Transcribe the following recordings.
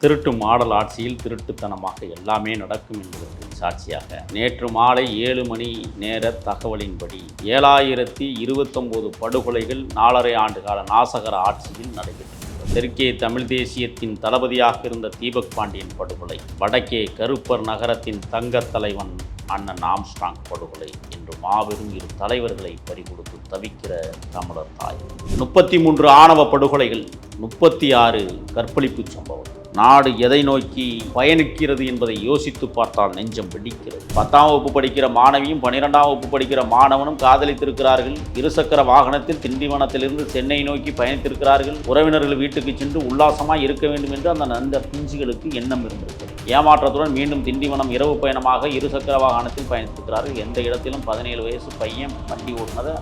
திருட்டு மாடல் ஆட்சியில் திருட்டுத்தனமாக எல்லாமே நடக்கும் என்பதற்கு சாட்சியாக நேற்று மாலை ஏழு மணி நேர தகவலின்படி ஏழாயிரத்தி இருபத்தொம்போது படுகொலைகள் நாலரை ஆண்டுகால நாசகர ஆட்சியில் நடைபெற்றது தெற்கே தமிழ் தேசியத்தின் தளபதியாக இருந்த தீபக் பாண்டியன் படுகொலை வடக்கே கருப்பர் நகரத்தின் தங்கத் தலைவன் அண்ணன் ஆம்ஸ்டாங் படுகொலை என்று மாபெரும் இரு தலைவர்களை பறிகொடுத்து தவிக்கிற தமிழர் தாய். முப்பத்தி மூன்று ஆணவ படுகொலைகள் முப்பத்தி ஆறு கற்பழிப்பு சம்பவம் நாடு எதை நோக்கி பயணிக்கிறது என்பதை யோசித்து பார்த்தால் நெஞ்சம் வெடிக்கிறது. பத்தாம் வகுப்பு படிக்கிற மாணவியும் பன்னிரெண்டாம் வகுப்பு படிக்கிற மாணவனும் காதலித்திருக்கிறார்கள். இருசக்கர வாகனத்தில் திண்டிவனத்திலிருந்து சென்னை நோக்கி பயணித்திருக்கிறார்கள். உறவினர்கள் வீட்டுக்கு சென்று உல்லாசமாக இருக்க வேண்டும் என்று அந்த அந்த பிஞ்சுகளுக்கு எண்ணம் இருந்திருக்கிறது. ஏமாற்றத்துடன் மீண்டும் திண்டிவனம் இரவு பயணமாக இருசக்கர வாகனத்தில் பயணித்திருக்கிறார்கள். எந்த இடத்திலும் பதினேழு வயசு பையன் வண்டி ஓடுனதை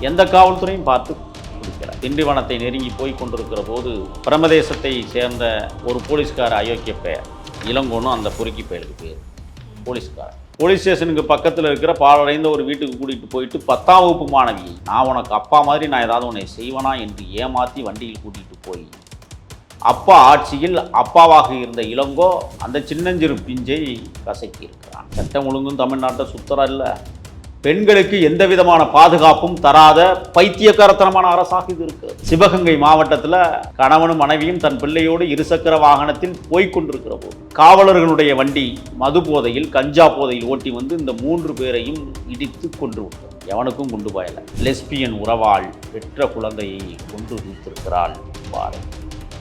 எந்த காவல்துறையும் பார்த்து பிடிக்கிறார் திண்டிவனத்தை நெருங்கி போய் கொண்டிருக்கிற போது பிரமதேசத்தை சேர்ந்த ஒரு போலீஸ்கார அயோக்கிய பெயர். இளங்கோனும் அந்த பொறுக்கி பெயருக்கு பேர். போலீஸ் ஸ்டேஷனுக்கு பக்கத்தில் இருக்கிற பாலடைந்த ஒரு வீட்டுக்கு கூட்டிகிட்டு போயிட்டு பத்தாம் வகுப்பு மாணவி நான் உனக்கு அப்பா மாதிரி நான் ஏதாவது உன்னை செய்வனா என்று ஏமாற்றி வண்டியில் கூட்டிகிட்டு போய் அப்பா ஆட்சியில் அப்பாவாக இருந்த இளங்கோ அந்த சின்னஞ்சிறு பிஞ்சை கசக்கி இருக்கிறான் சட்டம் ஒழுங்கும் தமிழ்நாட்டை சுத்தரா இல்லை பெண்களுக்கு எந்த விதமான பாதுகாப்பும் தராத பைத்தியக்காரத்தனமான அரசாக இது இருக்கு. சிவகங்கை மாவட்டத்தில் கணவனும் மனைவியும் தன் பிள்ளையோடு இருசக்கர வாகனத்தில் போய்கொண்டிருக்கிற போது காவலர்களுடைய வண்டி மது போதையில் கஞ்சா போதையில் ஓட்டி வந்து இந்த மூன்று பேரையும் இடித்து கொன்று எவனுக்கும் கொண்டு போயல. லெஸ்பியன் உறவாள் பெற்ற குழந்தையை கொன்று வைத்திருக்கிறாள் பாரு.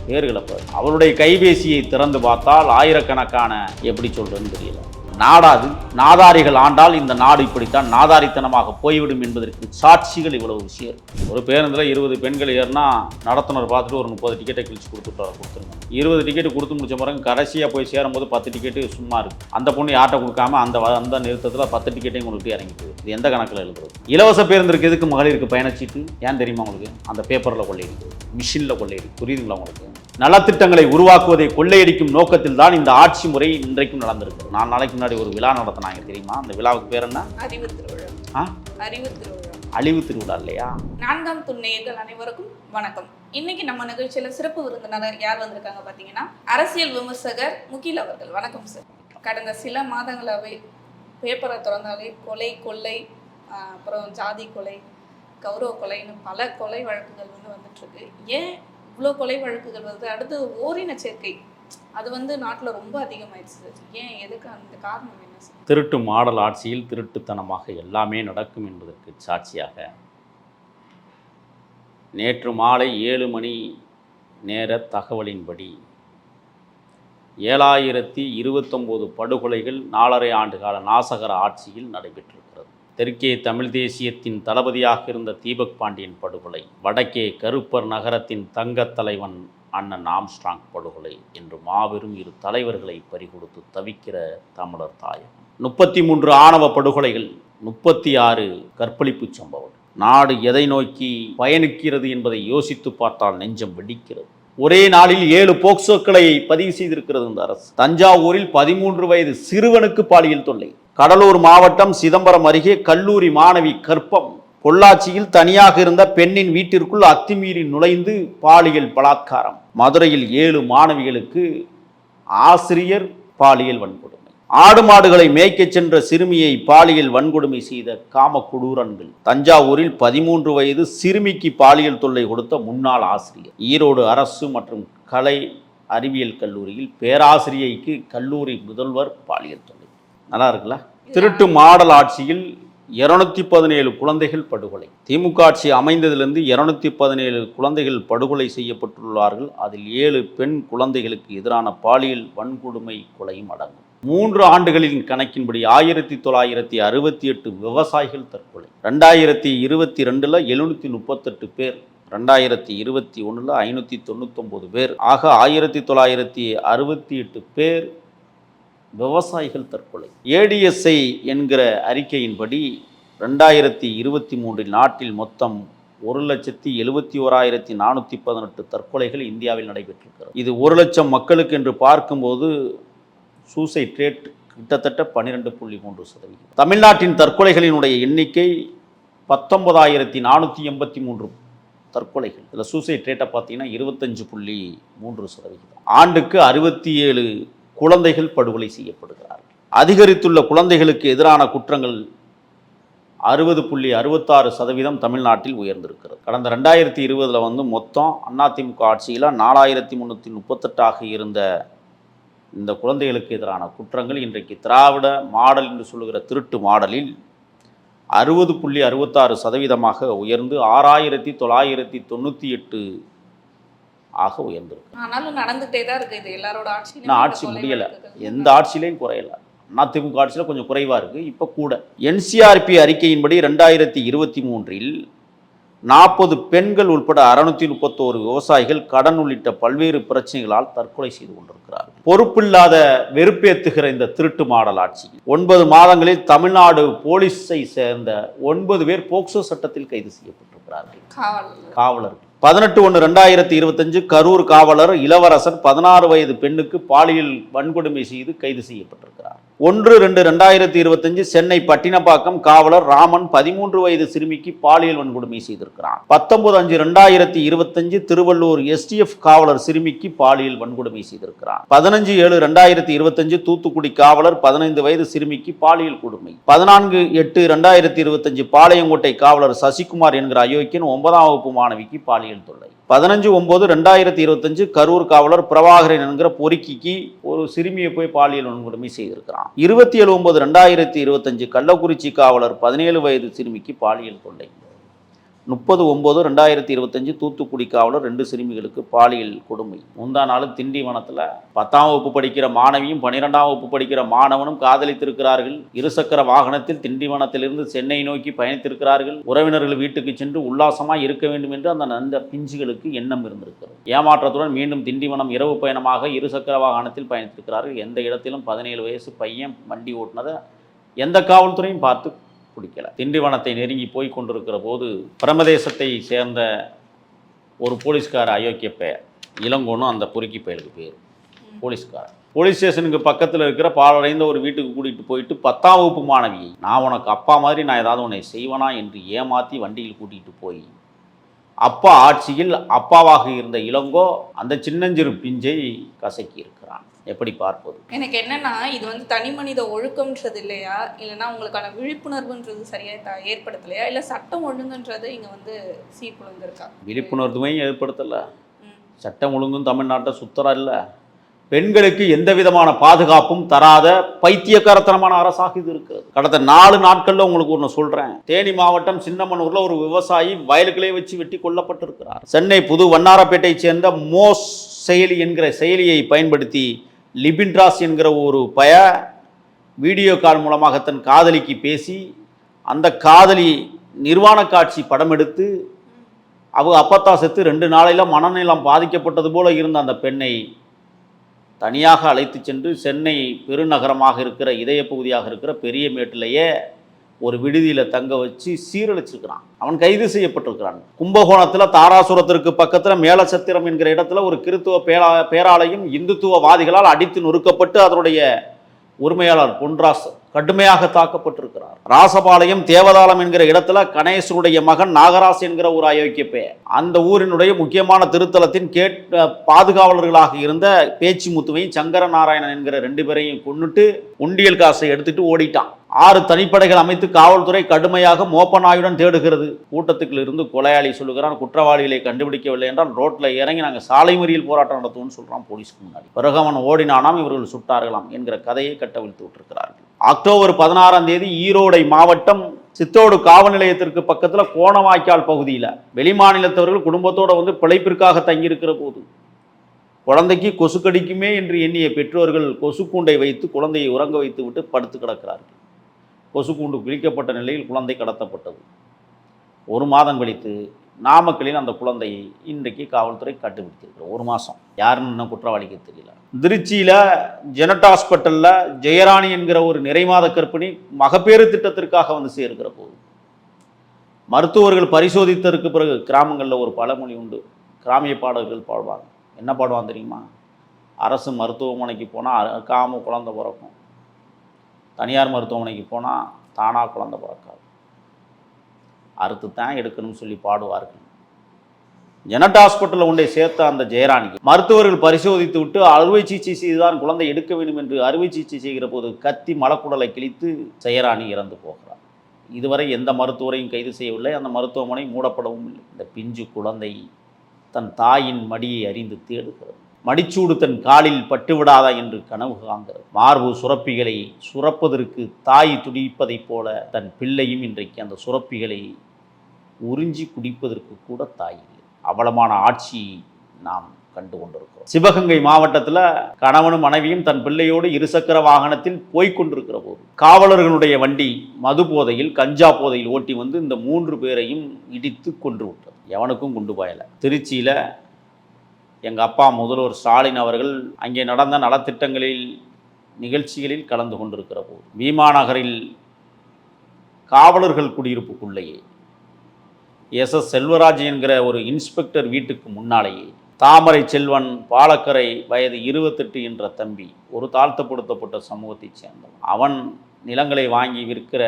பேர்களை அவருடைய கைபேசியை திறந்து பார்த்தால் ஆயிரக்கணக்கான எப்படி சொல்றதுன்னு தெரியல. நாடாது. நாதாரிகள் ஆண்டால் இந்த நாடு இப்படித்தான் நாதாரித்தனமாக போய்விடும் என்பதற்கு சாட்சிகள் இவ்வளவு விஷயம். ஒரு பேருந்தில் இருபது பெண்கள் ஏறினா நடத்துனர் பார்த்துட்டு ஒரு முப்பது டிக்கெட்டை கிழிச்சு கொடுத்துட்டு கொடுத்துருங்க. இருபது டிக்கெட் கொடுத்து முடிச்ச பிறகு கடைசியாக போய் சேரும்போது பத்து டிக்கெட்டு சும்மா இருக்குது அந்த பொண்ணு யார்கிட்ட கொடுக்காம அந்த வ- அந்த நிறுத்தத்தில் பத்து டிக்கெட்டையும் கொடுத்து இறங்கி போகுது இது எந்த கணக்கில் எழுதுறது? இலவச பேருந்திற்கு எதுக்கு மகளிருக்கு பயணச்சீட்டு? ஏன் தெரியுமா உங்களுக்கு? அந்த பேப்பரில் கொள்ளையடிக்கு மிஷினில் கொள்ளையடிக்கு புரியுதுங்களா உங்களுக்கு? நலத்திட்டங்களை உருவாக்குவதை கொள்ளையடிக்கும் நோக்கத்தில் தான் இந்த ஆட்சி முறை இன்றைக்கும் நடந்திருக்கு நான் நாளைக்கு முன்னாடி ஒரு விழா நடத்தினாங்க தெரியுமா? அந்த விழாவுக்கு பேர் என்ன? அறிவு திருவிழா. அறிவு திருவிழா. அழிவு திருவிழா இல்லையா? நான்காம் துணையர்கள் அனைவருக்கும் வணக்கம். இன்னைக்கு நம்ம நிகழ்ச்சியில சிறப்பு விருந்தினர் யார் வந்திருக்காங்க பாத்தீங்கன்னா அரசியல் விமர்சகர் முகில் அவர்கள். வணக்கம் சார். கடந்த சில மாதங்களாவே பேப்பரை திறந்தாலே கொலை கொள்ளை அப்புறம் ஜாதி கொலை கௌரவ கொலைன்னு பல கொலை வழக்குகள் வந்து வந்துட்டு இருக்கு. ஏன் இவ்வளோ கொலை வழக்குகள் வருது? அடுத்து ஓரின சேர்க்கை அது வந்து நாட்டில் ரொம்ப அதிகமாயிடுச்சு. ஏன்? எதுக்கு அந்த காரணம் என்ன சார் திருட்டு மாடல் ஆட்சியில் திருட்டுத்தனமாக எல்லாமே நடக்கும் என்பதற்கு சாட்சியாக நேற்று மாலை ஏழு மணி நேர தகவலின்படி ஏழாயிரத்தி இருபத்தொம்போது படுகொலைகள் நாலரை ஆண்டு கால நாசகர ஆட்சியில் நடைபெற்றிருக்கிறது. தெற்கே தமிழ் தேசியத்தின் தளபதியாக இருந்த தீபக் பாண்டியன் படுகொலை வடக்கே கருப்பர் நகரத்தின் தங்கத் தலைவன் அண்ணன் ஆம்ஸ்ட்ராங் படுகொலை என்று மாபெரும் இரு தலைவர்களை பறிகொடுத்து தவிக்கிற தமிழர் தாயகம். முப்பத்தி மூன்று ஆணவ படுகொலைகள் முப்பத்தி ஆறு கற்பழிப்பு சம்பவம். நாடு எதை நோக்கி பயணிக்கிறது என்பதை யோசித்து பார்த்தால் நெஞ்சம் வெடிக்கிறது. ஒரே நாளில் ஏழு போக்சோக்களை பதிவு செய்திருக்கிறது இந்த அரசு. தஞ்சாவூரில் பதிமூன்று வயது சிறுவனுக்கு பாலியல் தொல்லை. கடலூர் மாவட்டம் சிதம்பரம் அருகே கல்லூரி மாணவி கற்பம். பொள்ளாச்சியில் தனியாக இருந்த பெண்ணின் வீட்டிற்குள் அத்துமீறி நுழைந்து பாலியல் பலாத்காரம். மதுரையில் ஏழு மாணவிகளுக்கு ஆசிரியர் பாலியல் வன்கொடுமை. ஆடு மாடுகளை மேய்க்கச் சென்ற சிறுமியை பாலியல் வன்கொடுமை செய்த காம கொடூரன்கள் தஞ்சாவூரில் பதிமூன்று வயது சிறுமிக்கு பாலியல் தொல்லை கொடுத்த முன்னாள் ஆசிரியர். ஈரோடு அரசு மற்றும் கலை அறிவியல் கல்லூரியில் பேராசிரியைக்கு கல்லூரி முதல்வர் பாலியல் தொல்லை. நல்லா இருக்குல்ல திருட்டு மாடல் ஆட்சியில் இருநூத்தி பதினேழு குழந்தைகள் படுகொலை. திமுக ஆட்சி அமைந்ததிலிருந்து இருநூத்தி பதினேழு குழந்தைகள் படுகொலை செய்யப்பட்டுள்ளார்கள். அதில் ஏழு பெண் குழந்தைகளுக்கு எதிரான பாலியல் வன்கொடுமை கொலையும் அடங்கும். மூன்று ஆண்டுகளின் கணக்கின்படி ஆயிரத்தி தொள்ளாயிரத்தி அறுபத்தி எட்டு விவசாயிகள் தற்கொலை. ரெண்டாயிரத்தி இருபத்தி ரெண்டில் எழுநூற்றி முப்பத்தெட்டு பேர் ரெண்டாயிரத்தி இருபத்தி ஒன்றில் ஐநூற்றி தொண்ணூத்தொம்பது பேர். ஆக ஆயிரத்தி தொள்ளாயிரத்தி அறுபத்தி எட்டு பேர் விவசாயிகள் தற்கொலை. ஏடிஎஸ்ஐ என்கிற அறிக்கையின்படி ரெண்டாயிரத்தி இருபத்தி மூன்றில் நாட்டில் மொத்தம் ஒரு லட்சத்தி எழுபத்தி ஓராயிரத்தி நானூற்றி பதினெட்டு தற்கொலைகள் இந்தியாவில் நடைபெற்றிருக்கிறது. இது ஒரு லட்சம் மக்களுக்கு என்று பார்க்கும்போது சூசைட் ரேட் கிட்டத்தட்ட பன்னிரெண்டு புள்ளி மூன்று சதவீதம். தமிழ்நாட்டின் தற்கொலைகளினுடைய எண்ணிக்கை பத்தொன்பதாயிரத்தி நானூற்றி எண்பத்தி மூன்று தற்கொலைகள். இதில் சூசைட் ரேட்டை பார்த்தீங்கன்னா இருபத்தஞ்சு புள்ளி மூன்று சதவிகிதம் ஆண்டுக்கு அறுபத்தி ஏழு குழந்தைகள் படுகொலை செய்யப்படுகிறார்கள். அதிகரித்துள்ள குழந்தைகளுக்கு எதிரான குற்றங்கள் அறுபது புள்ளி அறுபத்தாறு சதவீதம் தமிழ்நாட்டில் உயர்ந்திருக்கிறது. கடந்த ரெண்டாயிரத்தி இருபதில் வந்து மொத்தம் அதிமுக ஆட்சியில் நாலாயிரத்தி முந்நூற்றி முப்பத்தெட்டாக இருந்த இந்த குழந்தைகளுக்கு எதிரான குற்றங்கள் இன்றைக்கு திராவிட மாடல் என்று சொல்லுகிற திருட்டு மாடலில் அறுபது புள்ளி அறுபத்தாறு சதவீதமாக உயர்ந்து ஆறாயிரத்தி தொள்ளாயிரத்தி தொண்ணூற்றி எட்டு ஆக உயர்ந்திருக்கு. ஆனாலும் நடந்துகிட்டே தான் இருக்கு. இது எல்லாரோட ஆட்சி கொலை முடியலை. எந்த ஆட்சியிலையும் குறையல. அதிமுக ஆட்சியில் கொஞ்சம் குறைவாக இருக்குது இப்போ கூட. என்சிஆர்பி அறிக்கையின்படி ரெண்டாயிரத்தி இருபத்தி மூன்றில் நாற்பது பெண்கள் உட்பட அறுநூத்தி முப்பத்தோரு விவசாயிகள் கடன் உள்ளிட்ட பல்வேறு பிரச்சனைகளால் தற்கொலை செய்து கொண்டிருக்கிறார்கள் பொறுப்பில்லாத வெறுப்பேத்துகிற இந்த திருட்டு மாடல் ஆட்சி. ஒன்பது மாதங்களில் தமிழ்நாடு போலீஸை சேர்ந்த ஒன்பது பேர் போக்சோ சட்டத்தில் கைது செய்யப்பட்டிருக்கிறார்கள். காவல் காவலர்கள். பதினெட்டு ஒன்று ரெண்டாயிரத்தி இருபத்தஞ்சு கரூர் காவலர் இளவரசன் பதினாறு வயது பெண்ணுக்கு பாலியல் வன்கொடுமை செய்து கைது செய்யப்பட்டிருக்கிறார். ஒன்று ரெண்டு ரெண்டாயிரத்தி இருபத்தஞ்சு சென்னை பட்டினப்பாக்கம் காவலர் ராமன் பதிமூன்று வயது சிறுமிக்கு பாலியல் வன்கொடுமை செய்திருக்கிறான். பத்தொன்பது அஞ்சு ரெண்டாயிரத்தி இருபத்தஞ்சு திருவள்ளூர் எஸ்டிஎஃப் காவலர் சிறுமிக்கு பாலியல் வன்கொடுமை செய்திருக்கிறான். பதினஞ்சு ஏழு ரெண்டாயிரத்தி இருபத்தஞ்சு தூத்துக்குடி காவலர் பதினைந்து வயது சிறுமிக்கு பாலியல் கொடுமை. பதினான்கு எட்டு ரெண்டாயிரத்தி இருபத்தஞ்சு பாளையங்கோட்டை காவலர் சசிகுமார் என்கிற அயோக்கியன் ஒன்பதாம் வகுப்பு மாணவிக்கு பாலியல் தொல்லை. பதினஞ்சு ஒம்பது ரெண்டாயிரத்தி இருபத்தஞ்சு கரூர் காவலர் பிரபாகரன் என்கிற பொறுக்கிக்கு ஒரு சிறுமியை போய் பாலியல் வன்கொடுமை செய்திருக்கிறான். இருபத்தி ஏழு ஒம்பது ரெண்டாயிரத்தி இருபத்தஞ்சு கள்ளக்குறிச்சி காவலர் பதினேழு வயது சிறுமிக்கு பாலியல் தொல்லை. முப்பது ஒம்பது ரெண்டாயிரத்தி இருபத்தஞ்சு தூத்துக்குடி காவலர் ரெண்டு சிறுமிகளுக்கு பாலியல் கொடுமை. முந்தா நாள் திண்டிவனத்தில் பத்தாம் வகுப்பு படிக்கிற மாணவியும் பன்னிரெண்டாம் வகுப்பு படிக்கிற மாணவனும் காதலித்திருக்கிறார்கள். இருசக்கர வாகனத்தில் திண்டிவனத்திலிருந்து சென்னை நோக்கி பயணித்திருக்கிறார்கள். உறவினர்கள் வீட்டுக்கு சென்று உல்லாசமாக இருக்க வேண்டும் என்று அந்த அந்த பிஞ்சுகளுக்கு எண்ணம் இருந்திருக்கிறது. ஏமாற்றத்துடன் மீண்டும் திண்டிவனம் இரவு பயணமாக இருசக்கர வாகனத்தில் பயணித்திருக்கிறார்கள். எந்த இடத்திலும் பதினேழு வயசு பையன் வண்டி ஓட்டினதை எந்த காவல்துறையும் பார்த்து பிடிக்கல திண்டிவனத்தை நெருங்கி போய் கொண்டிருக்கிற போது பிரமதேசத்தை சேர்ந்த ஒரு போலீஸ்கார அயோக்கிய பெயர். இளங்கோனும் அந்த பொறுக்கி பெயருக்கு பேர். போலீஸ்காரர் போலீஸ் ஸ்டேஷனுக்கு பக்கத்தில் இருக்கிற பாலடைந்த ஒரு வீட்டுக்கு கூட்டிகிட்டு போயிட்டு பத்தாம் வகுப்பு மாணவியை நான் உனக்கு அப்பா மாதிரி நான் ஏதாவது உன்னை செய்வனா? என்று ஏமாற்றி வண்டியில் கூட்டிகிட்டு போய் அப்பா ஆட்சியில் அப்பாவாக இருந்த இளங்கோ அந்த சின்னஞ்சிறு பிஞ்சை கசக்கி இருக்கிறான். எப்படி பார்ப்பது? எனக்கு என்னன்னா இது வந்து தனி மனித ஒழுக்கம்ன்றது இல்லையா? இல்லைன்னா உங்களுக்கான விழிப்புணர்வுன்றது சரியா த- ஏற்படுத்தலையா? இல்ல சட்டம் ஒழுங்குன்றது இங்க வந்து சீர்குலைந்திருக்கா விழிப்புணர்வையும் ஏற்படுத்தலை. சட்டம் ஒழுங்கும் தமிழ்நாட்டை சுத்தரா இல்லை. பெண்களுக்கு எந்த விதமான பாதுகாப்பும் தராத பைத்தியக்காரத்தனமான அரசாக இது இருக்கிறது. கடந்த நாலு நாட்கள்ல உங்களுக்கு ஒன்று சொல்றேன். தேனி மாவட்டம் சின்னமனூர்ல ஒரு விவசாயி வயல்களை வச்சு வெட்டி கொல்லப்பட்டிருக்கிறார். சென்னை புது வண்ணாரப்பேட்டையை சேர்ந்த மோஸ் செயலி என்கிற செயலியை பயன்படுத்தி லிபின்ட்ராஸ் என்கிற ஒரு பய வீடியோ கால் மூலமாக தன் காதலிக்கு பேசி அந்த காதலி நிர்வாண காட்சி படம் எடுத்து அவ அப்பத்தா செத்து ரெண்டு நாளையில் மனநலம் பாதிக்கப்பட்டது போல இருந்த அந்த பெண்ணை தனியாக அழைத்து சென்று சென்னை பெருநகரமாக இருக்கிற இதய பகுதியாக இருக்கிற பெரிய மேட்டிலேயே ஒரு விடுதியில் தங்க வச்சு சீரழிச்சிருக்கிறான். அவன் கைது செய்யப்பட்டிருக்கிறான். கும்பகோணத்தில் தாராசுரத்திற்கு பக்கத்தில் மேலசத்திரம் என்கிற இடத்துல ஒரு கிறித்துவ பேரா பேராலையும் இந்துத்துவவாதிகளால் அடித்து நொறுக்கப்பட்டு அதனுடைய உரிமையாளர் பொன்ராஸ் கடுமையாக தாக்கப்பட்டிருக்கிறார். ராசபாளையம் தேவதாளம் என்கிற இடத்துல கணேசனுடைய மகன் நாகராஸ் என்கிற ஒரு அயோக்கிய அந்த ஊரினுடைய முக்கியமான திருத்தலத்தின் கேட் பாதுகாவலர்களாக இருந்த பேச்சு முத்துவையும் சங்கர நாராயணன் என்கிற ரெண்டு பேரையும் கொன்னுட்டு உண்டியல் காசை எடுத்துட்டு ஓடிட்டான். ஆறு தனிப்படைகள் அமைத்து காவல்துறை கடுமையாக மோப்பநாயுடன் தேடுகிறது. கூட்டத்துக்குள் இருந்து கொலையாளி சொல்லுகிறான் குற்றவாளிகளை கண்டுபிடிக்கவில்லை என்றால் ரோட்டில் இறங்கி நாங்கள் சாலை மறியல் போராட்டம் நடத்துவோம்னு சொல்கிறான் போலீஸ்க்கு முன்னாடி. பிறகு அவன் ஓடினானாம் இவர்கள் சுட்டார்களாம் என்கிற கதையை கட்டவிழ்த்து விட்டிருக்கிறார்கள். அக்டோபர் பதினாறாம் தேதி ஈரோடை மாவட்டம் சித்தோடு காவல் நிலையத்திற்கு பக்கத்தில் கோணவாய்க்கால் பகுதியில் வெளிமாநிலத்தவர்கள் குடும்பத்தோடு வந்து பிழைப்பிற்காக தங்கியிருக்கிற போது குழந்தைக்கு கொசு கடிக்குமே என்று எண்ணிய பெற்றோர்கள் கொசு கூண்டை வைத்து குழந்தையை உறங்க வைத்து விட்டு படுத்து கிடக்கிறார்கள். கொசுக்கூண்டு கூண்டு நிலையில் குழந்தை கடத்தப்பட்டது. ஒரு மாதம் கழித்து நாமக்கலின் அந்த குழந்தையை இன்றைக்கு காவல்துறை கண்டுபிடித்திருக்கிறோம் ஒரு மாதம் யாருன்னு இன்னும் குற்றவாளிக்கு தெரியல. திருச்சியில் ஜெனட் ஹாஸ்பிட்டலில் ஜெயராணி என்கிற ஒரு நிறைமாத கற்பிணி மகப்பேறு திட்டத்திற்காக வந்து சேர்க்கிற போது மருத்துவர்கள் பரிசோதித்ததற்கு பிறகு கிராமங்களில் ஒரு பழமொழி உண்டு. கிராமிய பாடல்கள் பாடுவாங்க. என்ன பாடுவான் தெரியுமா? அரசு மருத்துவமனைக்கு போனால் அறுக்காம குழந்தை பிறக்கும். தனியார் மருத்துவமனைக்கு போனால் தானாக குழந்தை பிறக்காது. அறுத்து தான் எடுக்கணும்னு சொல்லி பாடுவார்கள் ஜெனட் ஹாஸ்பிட்டலில் கொண்டே சேர்த்த அந்த ஜெயராணி மருத்துவர்கள் பரிசோதித்து விட்டு அறுவை சிகிச்சை செய்துதான் குழந்தை எடுக்க வேண்டும் என்று அறுவை சிகிச்சை செய்கிற போது கத்தி மலக்குடலை கிழித்து ஜெயராணி இறந்து போகிறார். இதுவரை எந்த மருத்துவரையும் கைது செய்யவில்லை. அந்த மருத்துவமனை மூடப்படவும் இல்லை. இந்த பிஞ்சு குழந்தை தன் தாயின் மடியை அறிந்து தேடுகிறது. மடிச்சூடு தன் காலில் பட்டுவிடாதா என்று கனவு காண்கிறது மார்பு சுரப்பிகளை சுரப்பதற்கு தாய் துடிப்பதைப் போல தன் பிள்ளையும் இன்றைக்கு அந்த சுரப்பிகளை உறிஞ்சி குடிப்பதற்கு கூட தாய் இல்லை. அவலமான ஆட்சி நாம் கண்டு கொண்டிருக்கிறோம். சிவகங்கை மாவட்டத்தில் கணவனும் மனைவியும் தன் பிள்ளையோடு இருசக்கர வாகனத்தில் போய்கொண்டிருக்கிற போது காவலர்களுடைய வண்டி மது போதையில் கஞ்சா போதையில் ஓட்டி வந்து இந்த மூன்று பேரையும் இடித்து கொன்று விட்டது. எவனுக்கும் குண்டு பாயலை. திருச்சியில் எங்கள் அப்பா முதல்வர் ஸ்டாலின் அவர்கள் அங்கே நடந்த நலத்திட்டங்களில் நிகழ்ச்சிகளில் கலந்து கொண்டிருக்கிற போது பீமா நகரில் காவலர்கள் குடியிருப்புக்குள்ளேயே எஸ். எஸ். செல்வராஜ் என்கிற ஒரு இன்ஸ்பெக்டர் வீட்டுக்கு முன்னாலேயே தாமரை செல்வன் பாலக்கரை வயது இருபத்தெட்டு என்ற தம்பி ஒரு தாழ்த்தப்படுத்தப்பட்ட சமூகத்தைச் சேர்ந்தவன் அவன் நிலங்களை வாங்கி விற்கிற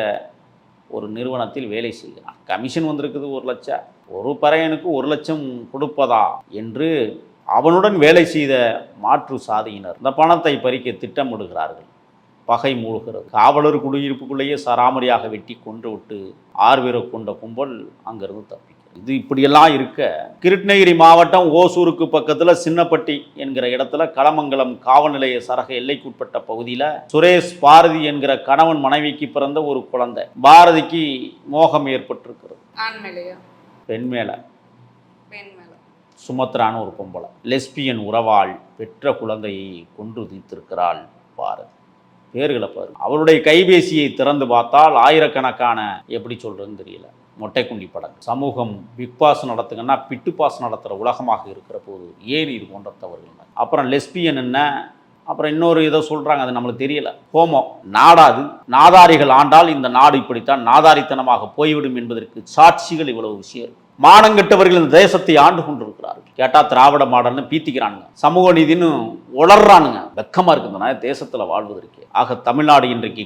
ஒரு நிறுவனத்தில் வேலை செய்கிறான். கமிஷன் வந்திருக்குது ஒரு லட்சம் ஒரு பறையனுக்கு ஒரு லட்சம் கொடுப்பதா என்று அவனுடன் வேலை செய்த மாற்று சாதியினர். இந்த பணத்தை பறிக்க திட்டமிடுகிறார்கள். பகை மூழ்கிறது. காவலர் குடியிருப்புக்குள்ளேயே சராமரியாக வெட்டி கொன்று விட்டு ஆறு பேரை கொண்ட கும்பல் அங்கிருந்து தப்பிக்கிறது. இது இப்படியெல்லாம் இருக்க கிருஷ்ணகிரி மாவட்டம் ஓசூருக்கு பக்கத்தில் சின்னப்பட்டி என்கிற இடத்துல களமங்கலம் காவல் நிலைய சரக எல்லைக்குட்பட்ட பகுதியில் சுரேஷ் பாரதி என்கிற கணவன் மனைவிக்கு பிறந்த ஒரு குழந்தை. பாரதிக்கு மோகம் ஏற்பட்டிருக்கிறது. பெண் மேல சுமத்ரான்னு ஒரு பொம்பளை. லெஸ்பியன் உறவாள் பெற்ற குழந்தையை கொன்று தீர்த்திருக்கிறாள் பாரதி. பேர்களை பாரு அவருடைய கைபேசியை திறந்து பார்த்தால் ஆயிரக்கணக்கான எப்படி சொல்கிறதுன்னு தெரியல. மொட்டைக்குண்டி படங்கள். சமூகம் பிக் பாஸ் நடத்துங்கன்னா பிட்டு பாஸ் நடத்துகிற உலகமாக இருக்கிற போது ஏன் இது போன்ற தவறுகள் அப்புறம் லெஸ்பியன் என்ன? அப்புறம் இன்னொரு ஏதோ சொல்கிறாங்க அது நம்மளுக்கு தெரியல. ஹோமோ. நாடாது. நாதாரிகள் ஆண்டால் இந்த நாடு இப்படித்தான் நாதாரித்தனமாக போய்விடும் என்பதற்கு சாட்சிகள் இவ்வளவு விஷயம் இருக்கு. மானங்கெட்டவர்கள் இந்த தேசத்தை ஆண்டு கொண்டிருக்கிறார்கள். கேட்டால் திராவிட மாடல்னு பீத்திக்கிறானுங்க. சமூக நீதினு உளர்றானுங்க. வெக்கமாக இருக்கு தேசத்தில் வாழ்வதற்கு. ஆக தமிழ்நாடு இன்றைக்கு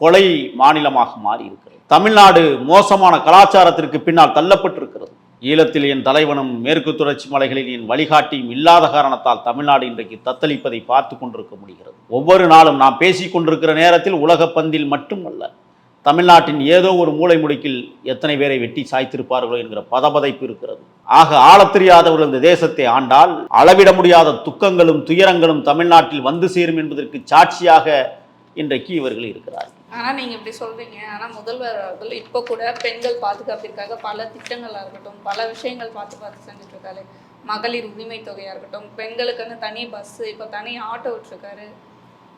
கொலை மாநிலமாக மாறி இருக்கிறது. தமிழ்நாடு மோசமான கலாச்சாரத்திற்கு பின்னால் தள்ளப்பட்டிருக்கிறது. ஈழத்தில் என் தலைவனும் மேற்கு தொடர்ச்சி மலைகளில் என் வழிகாட்டியும் இல்லாத காரணத்தால் தமிழ்நாடு இன்றைக்கு தத்தளிப்பதை பார்த்து கொண்டிருக்க முடிகிறது. ஒவ்வொரு நாளும் நாம் பேசிக் கொண்டிருக்கிற நேரத்தில் உலக பந்தில் மட்டுமல்ல தமிழ்நாட்டின் ஏதோ ஒரு மூலை முடுக்கில் எத்தனை பேரை வெட்டி சாய்த்திருப்பார்களோ என்கிற பதபதைப்பு இருக்கிறது. ஆக ஆளத்தெரியாதவர்கள் இந்த தேசத்தை ஆண்டால் அளவிட முடியாத துக்கங்களும் துயரங்களும் தமிழ்நாட்டில் வந்து சேரும் என்பதற்கு சாட்சியாக இன்றைக்கு இவர்கள் இருக்கிறார்கள். ஆனால் நீங்கள் இப்படி சொல்கிறீங்க ஆனால் முதல்வர் அவர்கள் இப்போ கூட பெண்கள் பாதுகாப்பிற்காக பல திட்டங்களாக இருக்கட்டும் பல விஷயங்கள் பார்த்து பார்த்து செஞ்சுட்ருக்காரு. மகளிர் உரிமை தொகையாக இருக்கட்டும் பெண்களுக்குன்னு தனி பஸ்ஸு இப்போ தனி ஆட்டோ விட்டுருக்காரு.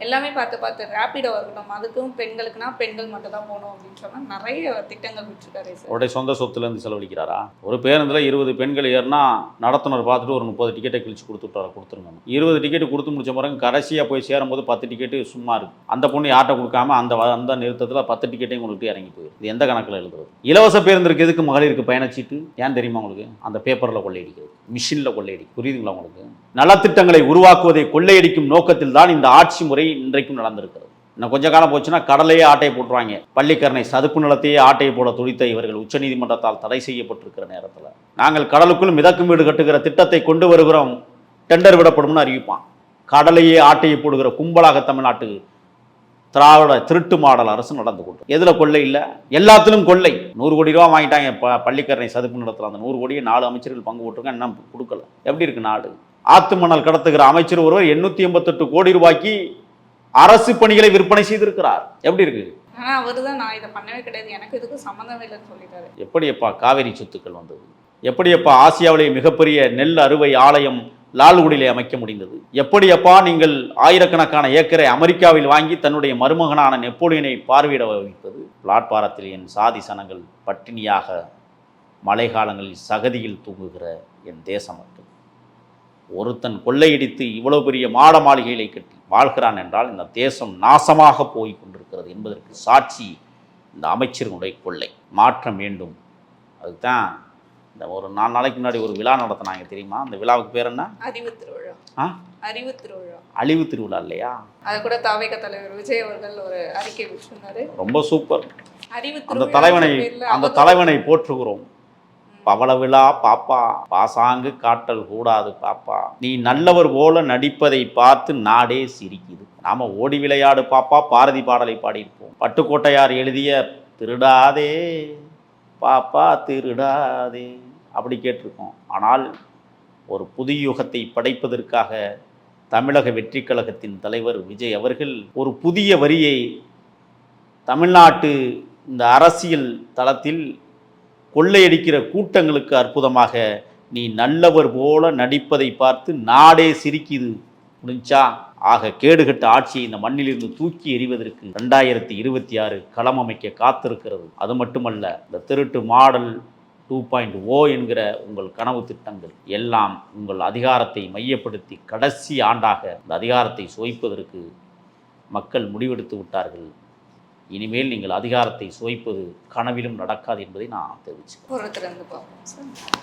எல்லாமே பார்த்து பார்த்து ரேப்பிடாக இருக்கட்டும். அதுக்கும் பெண்களுக்குனா பெண்கள் மட்டும் தான் போகணும் அப்படின்னு சொன்னால் நிறைய திட்டங்கள் விட்டுருக்காரு அவருடைய சொந்த சொத்துலேருந்து செலவழிக்கிறாரா? ஒரு பேருந்தில் இருபது பெண்கள் ஏறினா நடத்துனர் பார்த்துட்டு ஒரு முப்பது டிக்கெட்டை கிழிச்சு கொடுத்துட்டார கொடுத்துருங்க. இருபது டிக்கெட் கொடுத்து முடிச்ச பிறகு கடைசியாக போய் சேரும்போது பத்து டிக்கெட்டு சும்மா இருக்கு. அந்த பொண்ணு யார்ட்ட கொடுக்காம அந்த அந்த நிறுத்தத்தில் பத்து டிக்கெட்டையும் கொடுத்து இறங்கி போயிடும் இது எந்த கணக்கில் எழுதுறது? இலவச பேருந்திற்கு எதுக்கு மகளிருக்கு பயணச்சீட்டு? ஏன் தெரியுமா உங்களுக்கு? அந்த பேப்பரில் கொள்ளையடிக்கிறது. மிஷினில் கொள்ளையடி புரியுதுங்களா உங்களுக்கு? நலத்திட்டங்களை உருவாக்குவதை கொள்ளையடிக்கும் நோக்கத்தில் தான் இந்த ஆட்சி முறை இன்றைக்கும் நடந்திருக்கிறது. இன்னும் கொஞ்ச காலம் போச்சுன்னா கடலையே ஆட்டையை போட்டுருவாங்க. பள்ளிக்கரணை சதுப்பு நிலத்தையே ஆட்டையை போட துடித்த இவர்கள் உச்சநீதிமன்றத்தால் தடை செய்யப்பட்டிருக்கிற நேரத்தில் நாங்கள் கடலுக்குள் மிதக்கும் வீடு கட்டுகிற திட்டத்தை கொண்டு வருகிறோம். டெண்டர் விடப்படும்னு அறிவிப்பான். கடலையே ஆட்டையை போடுகிற கும்பலாக தமிழ்நாட்டு திராவிட திருட்டு மாடல் அரசு நடந்து கொண்டு. எதில் கொள்ளை இல்லை? எல்லாத்திலும் கொள்ளை. நூறு கோடி ரூபா வாங்கிட்டாங்க ப பள்ளிக்கரணை சதுப்பு நிலத்தில். அந்த நூறு கோடியை நாலு அமைச்சர்கள் பங்கு போட்டிருக்காங்க. இன்னும் கொடுக்கல. எப்படி இருக்கு நாடு? ஆத்து மணல் கடத்துகிற அமைச்சர் ஒருவர் எண்ணூற்றி எண்பத்தெட்டு கோடி ரூபாய்க்கு அரசு பணிகளை விற்பனை செய்திருக்கிறார். எப்படி இருக்கு? ஆனா அவரு தான் நான் இதை பண்ணவே கிடையாது. எனக்கு இதுக்கு சம்மந்தம் இல்லைன்னு சொல்லிட்டாரு. எப்படியப்பா காவிரி சொத்துக்கள் வந்தது? எப்படியப்பா ஆசியாவிலே மிகப்பெரிய நெல் அறுவை ஆலயம் லால்குடியிலே அமைக்க முடிந்தது? எப்படியப்பா நீங்கள் ஆயிரக்கணக்கான ஏக்கரை அமெரிக்காவில் வாங்கி தன்னுடைய மருமகனான நெப்போலியனை பார்வையிட வைப்பது பிளாட்பாரத்தில் என் சாதி சனங்கள் பட்டினியாக மழை காலங்களில் சகதியில் தூங்குகிற என் தேச மக்கள். ஒருத்தன் கொள்ளையடித்து இவ்வளவு பெரிய மாட மாளிகைகளை கட்டி வாழ்கிறான் என்றால் இந்த தேசம் நாசமாக போய் கொண்டிருக்கிறது என்பதற்கு சாட்சி இந்த அமைச்சர்களுடைய கொள்ளை. மாற்றம் வேண்டும். அதுதான் இந்த ஒரு நாலு நாளைக்கு முன்னாடி ஒரு விழா நடத்தினாங்க தெரியுமா? அந்த விழாவுக்கு பேர் என்ன? அறிவு திருவிழா. ஆ? அறிவு திருவிழா. அழிவு திருவிழா இல்லையா? அது கூட தாவேக தலைவர் விஜய் அவர்கள் ஒரு அறிக்கை விட்டிருந்தாரு ரொம்ப சூப்பர். அறிவு அந்த தலைவனை அந்த தலைவனை போற்றுகிறோம். பவளவிழா பவள விழா பாப்பா. பாசாங்கு காட்டல் கூடாது பாப்பா. நீ நல்லவர் போல நடிப்பதை பார்த்து நாடே சிரிக்குது. நாம ஓடி விளையாடு பாப்பா. பாரதி பாடலை பாடியிருப்போம். பட்டுக்கோட்டையார் எழுதிய திருடாதே பாப்பா திருடாதே அப்படி கேட்டிருக்கோம். ஆனால் ஒரு புது யுகத்தை படைப்பதற்காக தமிழக வெற்றிக் கழகத்தின் தலைவர் விஜய் அவர்கள் ஒரு புதிய வரியை தமிழ்நாட்டு இந்த அரசியல் தளத்தில் கொள்ளையடிக்கிற கூட்டங்களுக்கு அற்புதமாக நீ நல்லவர் போல நடிப்பதை பார்த்து நாடே சிரிக்குது முடிஞ்சா ஆக கேடுகட்ட ஆட்சியை இந்த மண்ணிலிருந்து தூக்கி எறிவதற்கு ரெண்டாயிரத்தி இருபத்தி ஆறு களம் அமைக்க காத்திருக்கிறது. அது மட்டுமல்ல இந்த திருட்டு மாடல் டூ பாயிண்ட் ஓ என்கிற உங்கள் கனவு திட்டங்கள் எல்லாம் உங்கள் அதிகாரத்தை மையப்படுத்தி கடைசி ஆண்டாக இந்த அதிகாரத்தை சுவைப்பதற்கு மக்கள் முடிவெடுத்து விட்டார்கள். இனிமேல் நீங்கள் அதிகாரத்தை சுவைப்பது கனவிலும் நடக்காது என்பதை நான் தெரிவிச்சுக்கிறேன்.